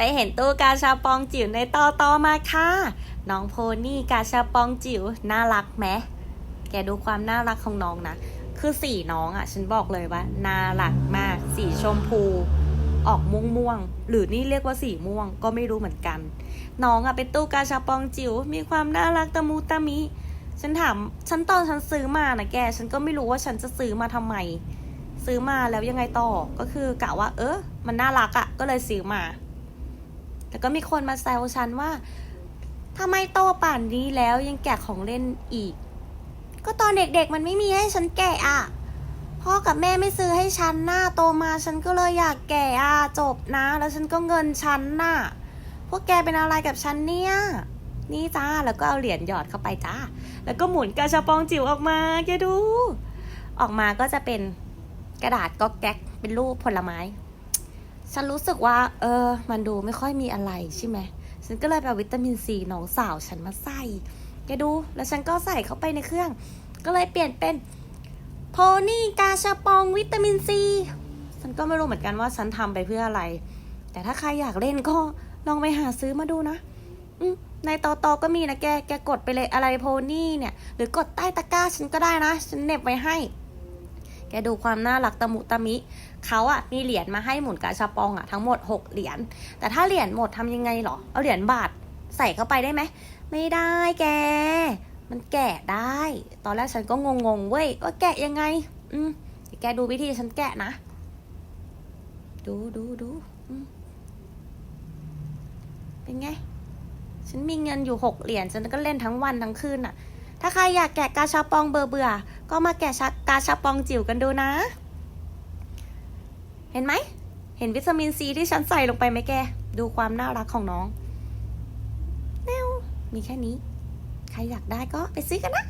ไปเห็นตู้กาชาปองจิ๋วในต่อต่อมาค่ะ น้องโพนี่กาชาปองจิ๋วน่ารักไหมแกดูความน่ารักของน้องนะ คือสีน้องอะ่ะ ฉันบอกเลยว่าน่ารักมาก สีชมพู ออกม่วงม่วง หรือนี่เรียกว่าสีม่วงก็ไม่รู้เหมือนกัน น้องอะ่ะเป็นตู้กาชาปองจิ๋วมีความน่ารักตะมูตะมิ ฉันถาม ฉันตอนฉันซื้อมานะแก ฉันก็ไม่รู้ว่าฉันจะซื้อมาทำไม ซื้อมาแล้วยังไงต่อ ก็คือกะว่า เออ มันน่ารักอะ่ะ ก็เลยซื้อมา แต่ก็มีคนมาแซวฉันว่าทำไมโตป่านนี้แล้วยังแกะของเล่นอีก ก็ตอนเด็กๆมันไม่มีให้ฉันแกะอะพ่อกับแม่ไม่ซื้อให้ฉันน่ะโตมาฉันก็เลยอยากแกะอะจบนะ แล้วฉันก็เงินฉันน่ะ พวกแกเป็นอะไรกับฉันเนี่ย นี่จ้าแล้วก็เอาเหรียญหยอดเข้าไปจ้า แล้วก็หมุนกระชับปองจิ๋วออกมาแกดู ออกมาก็จะเป็นกระดาษก็แก๊กเป็นรูปผลไม้ ฉันรู้สึกว่า เออ มันดูไม่ค่อยมีอะไรใช่ไหม ฉันก็เลยไปเอาวิตามินซีน้องสาวฉันมาใส่แกดู แล้วฉันก็ใส่เข้าไปในเครื่อง ก็เลยเปลี่ยนเป็นโพนี่กาชาปองวิตามินซี ฉันก็ไม่รู้เหมือนกันว่าฉันทำไปเพื่ออะไร แต่ถ้าใครอยากเล่นก็ลองไปหาซื้อมาดูนะอืในตอตอก็มีนะแก แกกดไปเลยอะไรโพนี่เนี่ย หรือกดใต้ตะกร้าฉันก็ได้นะ ฉันเน็บไว้ให้ แกดูความน่ารักตะมุตะมิ เขาอะมีเหรียญมาให้หมุนกาชาปองอะทั้งหมด 6 เหรียญ แต่ถ้าเหรียญหมดทำยังไงหรอ เอาเหรียญบาทใส่เข้าไปได้ไหม ไม่ได้แก มันแกะได้ ตอนแรกฉันก็งงๆเว้ยว่าแกะยังไง อืมเดี๋ยวแกดูวิธีฉันแกะนะ ดูดูดูเป็นไง ฉันมีเงินอยู่หกเหรียญฉันก็เล่นทั้งวันทั้งคืนน่ะถ้าใครอยากแกะกาชาปองเบื่อ ก็มาแกะชักกาชาปองจิ๋วกันดูนะ เห็นไหม เห็นวิตามินซีที่ฉันใส่ลงไปไหมแก ดูความน่ารักของน้องแนวมีแค่นี้ ใครอยากได้ก็ไปซื้อกันนะ